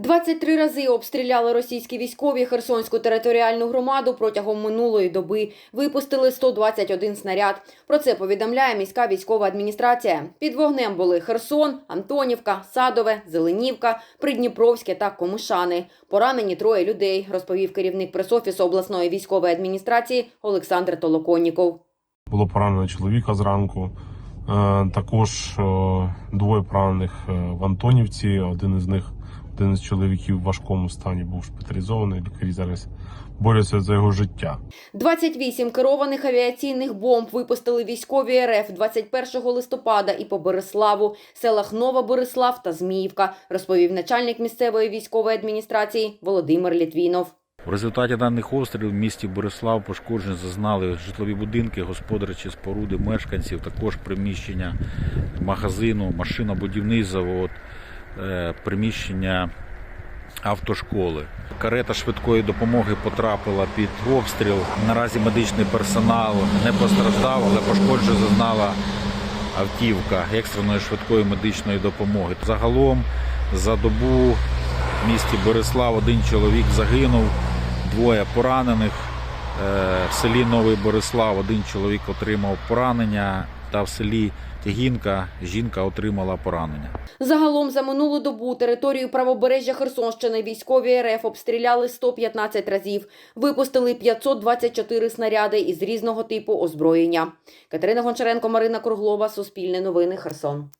23 рази обстріляли російські військові Херсонську територіальну громаду протягом минулої доби. Випустили 121 снаряд. Про це повідомляє міська військова адміністрація. Під вогнем були Херсон, Антонівка, Садове, Зеленівка, Придніпровське та Комишани. Поранені троє людей, розповів керівник пресофісу обласної військової адміністрації Олександр Толоконніков. Було поранено чоловіка зранку. Е, Також е, двоє поранених е, в Антонівці. Один із них, один із чоловіків в важкому стані був шпиталізований. Лікарі зараз борються за його життя. 28 керованих авіаційних бомб випустили військові РФ 21 листопада і по Береславу, селах Нова Борислав та Зміївка, розповів начальник місцевої військової адміністрації Володимир Літвінов. В результаті даних обстрілів в місті Борислав пошкоджень зазнали житлові будинки, господарчі споруди мешканців, також приміщення магазину, машинобудівний завод, приміщення автошколи. Карета швидкої допомоги потрапила під обстріл. Наразі медичний персонал не постраждав, але пошкоджень зазнала автівка екстреної швидкої медичної допомоги. Загалом за добу в місті Борислав один чоловік загинув, двоє поранених. Е, В селі Новий Борислав один чоловік отримав поранення, та в селі Тягінка жінка отримала поранення. Загалом за минулу добу територію правобережжя Херсонщини військові РФ обстріляли 115 разів, випустили 524 снаряди із різного типу озброєння. Катерина Гончаренко, Марина Круглова, Суспільне новини, Херсон.